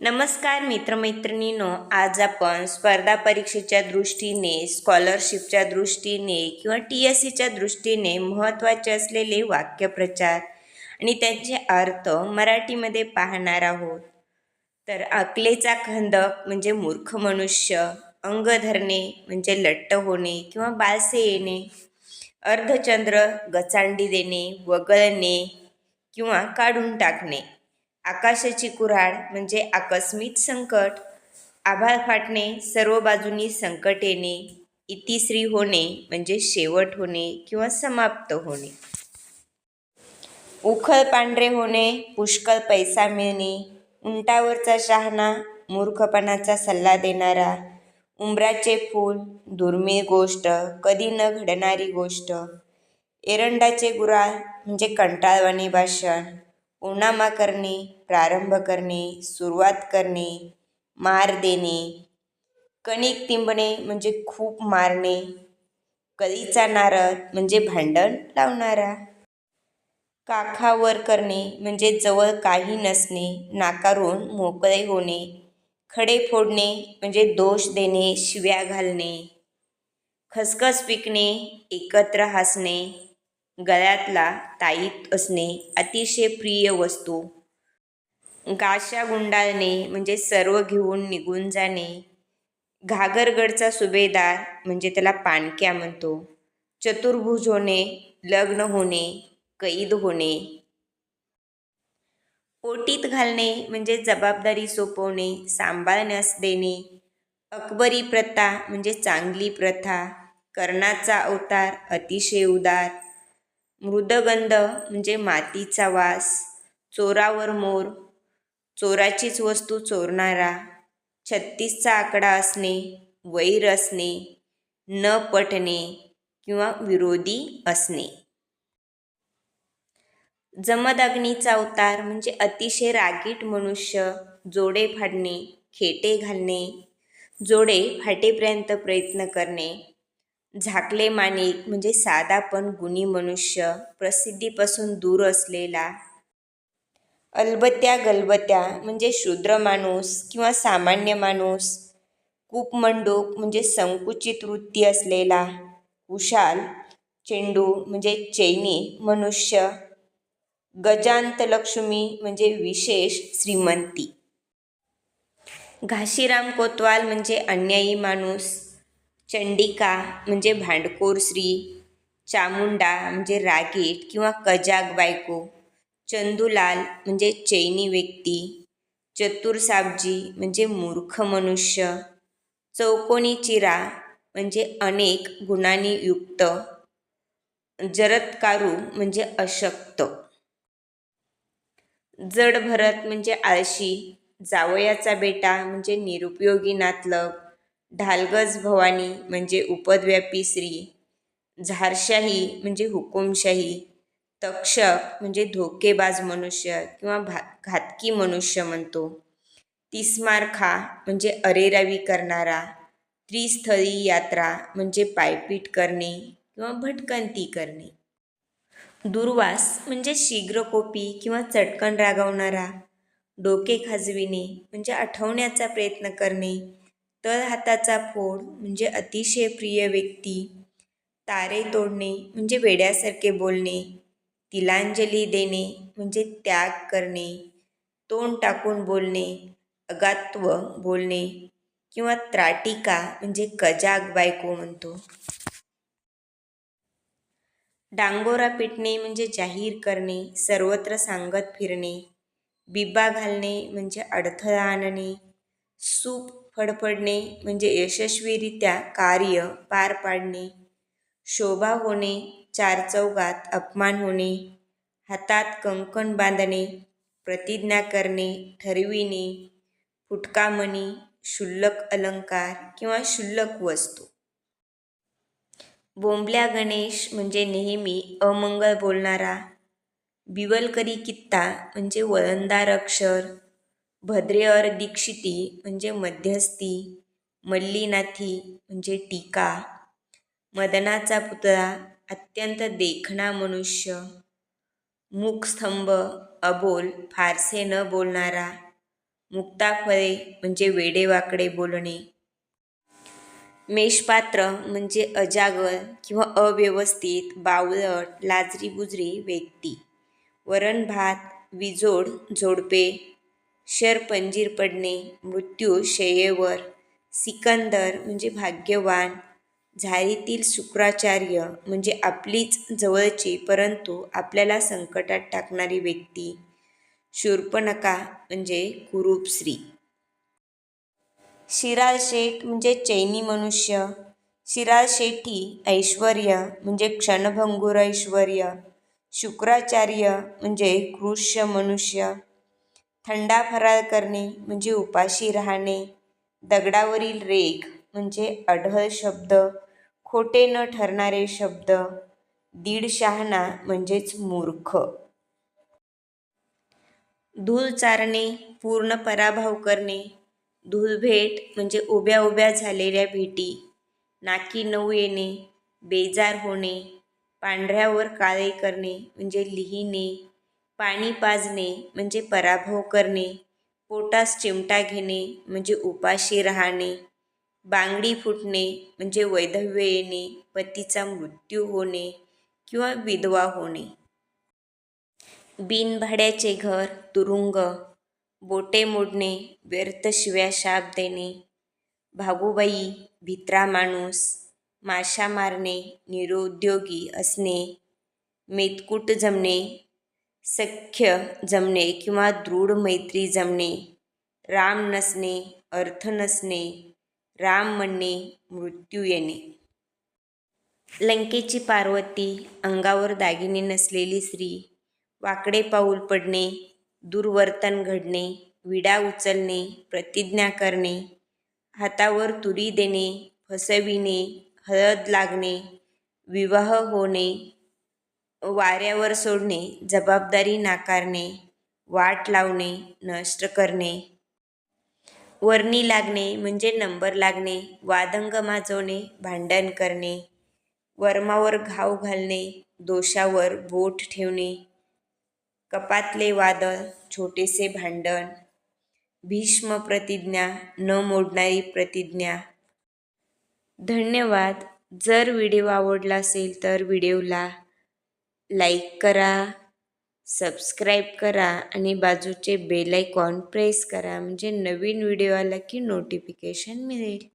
नमस्कार मित्रमैत्रिणींनो आज आपण स्पर्धा परीक्षेच्या दृष्टीने स्कॉलरशिपच्या दृष्टीने किंवा टी एस सीच्या दृष्टीने महत्त्वाचे असलेले वाक्यप्रचार आणि त्यांचे अर्थ मराठीमध्ये पाहणार आहोत. तर अकलेचा खंदक म्हणजे मूर्ख मनुष्य अंग धरणे म्हणजे लट्ट होणे किंवा बालसे येणे अर्धचंद्र गचांडी देणे वगळणे किंवा काढून टाकणे. आकाशाची कुऱ्हाड म्हणजे आकस्मिक संकट. आभाळ फाटणे सर्व बाजूनी संकट येणे इतिश्री होणे म्हणजे शेवट होणे किंवा समाप्त होणे. उखळ पांढरे होणे पुष्कळ पैसा मिळणे उंटावरचा शहाणा मूर्खपणाचा सल्ला देणारा उंबराचे फूल दुर्मिळ गोष्ट कधी न घडणारी गोष्ट. एरंडाचे गुराळ म्हणजे कंटाळवाणी भाषण. उन्हामा करणे प्रारंभ करणे सुरुवात करणे मार देणे कणिक तिंबणे म्हणजे खूप मारणे कळीचा नारळ म्हणजे भांडण लावणारा काखावर करणे म्हणजे जवळ काही नसणे नाकारून मोकळे होणे खडे फोडणे म्हणजे दोष देणे शिव्या घालणे खसखस पिकणे एकत्र हसणे गळ्यातला ताईत असणे अतिशय प्रिय वस्तू. गाशा गुंडाळणे म्हणजे सर्व घेऊन निघून जाणे. घागरगडचा सुभेदार म्हणजे त्याला पाणक्या म्हणतो. चतुर्भुज होणे लग्न होणे कैद होणे. पोटीत घालणे म्हणजे जबाबदारी सोपवणे सांभाळण्यास देणे. अकबरी प्रथा म्हणजे चांगली प्रथा. कर्णाचा अवतार अतिशय उदार. मृदगंध म्हणजे मातीचा वास चोरावर मोर चोराचीच वस्तू चोरणारा छत्तीसचा आकडा असणे वैर असणे न पटणे किंवा विरोधी असणे. जमदग्नीचा अवतार म्हणजे अतिशय रागीट मनुष्य जोडे फाडणे खेटे घालणे जोडे फाटेपर्यंत प्रयत्न करणे. झाकले माणिक म्हणजे साधा पण गुणी मनुष्य प्रसिद्धीपासून दूर असलेला. अलबत्या गलबत्या म्हणजे शूद्र माणूस किंवा सामान्य माणूस. कूपमंडूक म्हणजे संकुचित वृत्ती असलेला. कुशाल चेंडू म्हणजे चैनी मनुष्य. गजांतलक्ष्मी म्हणजे विशेष श्रीमंती. घाशीराम कोतवाल म्हणजे अन्यायी माणूस. चंडिका म्हणजे भांडखोर स्त्री चामुंडा म्हणजे रागीट किंवा कजाग बायको चंदूलाल म्हणजे चैनी व्यक्ती चतुरसाबजी म्हणजे मूर्ख मनुष्य चौकोनी चिरा म्हणजे अनेक गुणांनी युक्त जरत्कारू म्हणजे अशक्त. जड भरत म्हणजे आळशी जावयाचा बेटा म्हणजे निरुपयोगी नातलग ढालगज भवानी म्हणजे उपद्व्यापी स्त्री झारशाही म्हणजे हुकुमशाही तक्षक म्हणजे धोकेबाज मनुष्य किंवा भा घातकी मनुष्य म्हणतो. तिस्मारखा म्हणजे अरेरावी करणारा त्रिस्थळी यात्रा म्हणजे पायपीट करणे किंवा भटकंती करणे. दुर्वास म्हणजे शीघ्रकोपी किंवा चटकन रागवणारा डोके खाजविणे म्हणजे आठवण्याचा प्रयत्न करणे तळ हाताचा फोड म्हणजे अतिशय प्रिय व्यक्ती. तारे तोडणे म्हणजे वेड्यासारखे बोलणे. तिलांजली देणे म्हणजे त्याग करणे. तोंड टाकून बोलणे अगात्व बोलणे किंवा त्राटिका म्हणजे कजाग बायको म्हणतो. डांगोरा पिटणे म्हणजे जाहीर करणे सर्वत्र सांगत फिरणे. बिब्बा घालणे म्हणजे अडथळा आणणे. सूप फडफडणे म्हणजे यशस्वीरित्या कार्य पार पाडणे शोभा होणे चारचौघात अपमान होणे हातात कंकण बांधणे प्रतिज्ञा करणे ठरविणे फुटकामणी क्षुल्लक अलंकार किंवा क्षुल्लक वस्तू. बोंबल्या गणेश म्हणजे नेहमी अमंगळ बोलणारा बिवलकरी कित्ता म्हणजे वळणदार अक्षर भद्रेअर दीक्षिती म्हणजे मध्यस्थी मल्लीनाथी म्हणजे टीका मदनाचा पुतळा अत्यंत देखणा मनुष्य मुखस्तंभ अबोल फारसे न बोलणारा मुक्ताफळे म्हणजे वेडेवाकडे बोलणे. मेषपात्र म्हणजे अजागर किंवा अव्यवस्थित बावळट लाजरीबुजरी व्यक्ती. वरण भात विजोड शर पंजीर पडणे मृत्यू शयेवर. सिकंदर म्हणजे भाग्यवान. झारीतील शुक्राचार्य म्हणजे आपलीच जवळची परंतु आपल्याला संकटात टाकणारी व्यक्ती. शूर्पणका म्हणजे कुरूपश्री. शिराल शिराळ शेठ म्हणजे चैनी मनुष्य. शिराळ शेठी ऐश्वर म्हणजे क्षणभंगुर ऐश्वर शुक्राचार्य म्हणजे कृष्य मनुष्य. थंडा फराळ करणे म्हणजे उपाशी राहणे. दगडावरील रेख म्हणजे अढळ शब्द. खोटे न ठरणारे शब्द. दीड शहाणा म्हणजेच मूर्ख. धूल चारणे पूर्ण पराभव करणे. धूलभेट म्हणजे उभ्या उभ्या झालेल्या भेटी. नाकी नऊ येणे बेजार होणे. पांढऱ्यावर काळे करणे म्हणजे लिहिणे. पाणी पाजणे म्हणजे पराभव करणे पोटास चिमटा घेणे म्हणजे उपाशी राहणे बांगडी फुटणे म्हणजे वैधव्य येणे पतीचा मृत्यू होणे किंवा विधवा होणे. बिनभाड्याचे घर तुरुंग बोटे मोडणे व्यर्थ शिव्या शाप देणे भागूबाई भित्रा माणूस माशा मारणे निरुद्योगी असणे मेतकूट जमणे सख्य जमणे किंवा दृढ मैत्री जमणे राम नसणे अर्थ नसणे राम म्हणणे मृत्यू येणे. लंकेची पार्वती अंगावर दागिने नसलेली स्त्री वाकडे पाऊल पडणे दुर्वर्तन घडणे विडा उचलणे प्रतिज्ञा करणे हातावर तुरी देणे फसविणे हळद लागणे विवाह होणे वाऱ्यावर सोडणे जबाबदारी नाकारणे वाट लावणे नष्ट करणे. वर्णी लागणे म्हणजे नंबर लागणे वादंग माजवणे भांडण करणे. वर्मावर घाव घालणे दोषावर बोट ठेवणे. कपातले वादळ छोटेसे भांडण. भीष्म प्रतिज्ञा न मोडणारी प्रतिज्ञा. धन्यवाद. जर व्हिडिओ आवडला असेल तर व्हिडिओला लाईक करा सबस्क्राईब करा आणि बाजूचे बेल आयकॉन प्रेस करा म्हणजे नवीन व्हिडिओ आला की नोटिफिकेशन मिळेल.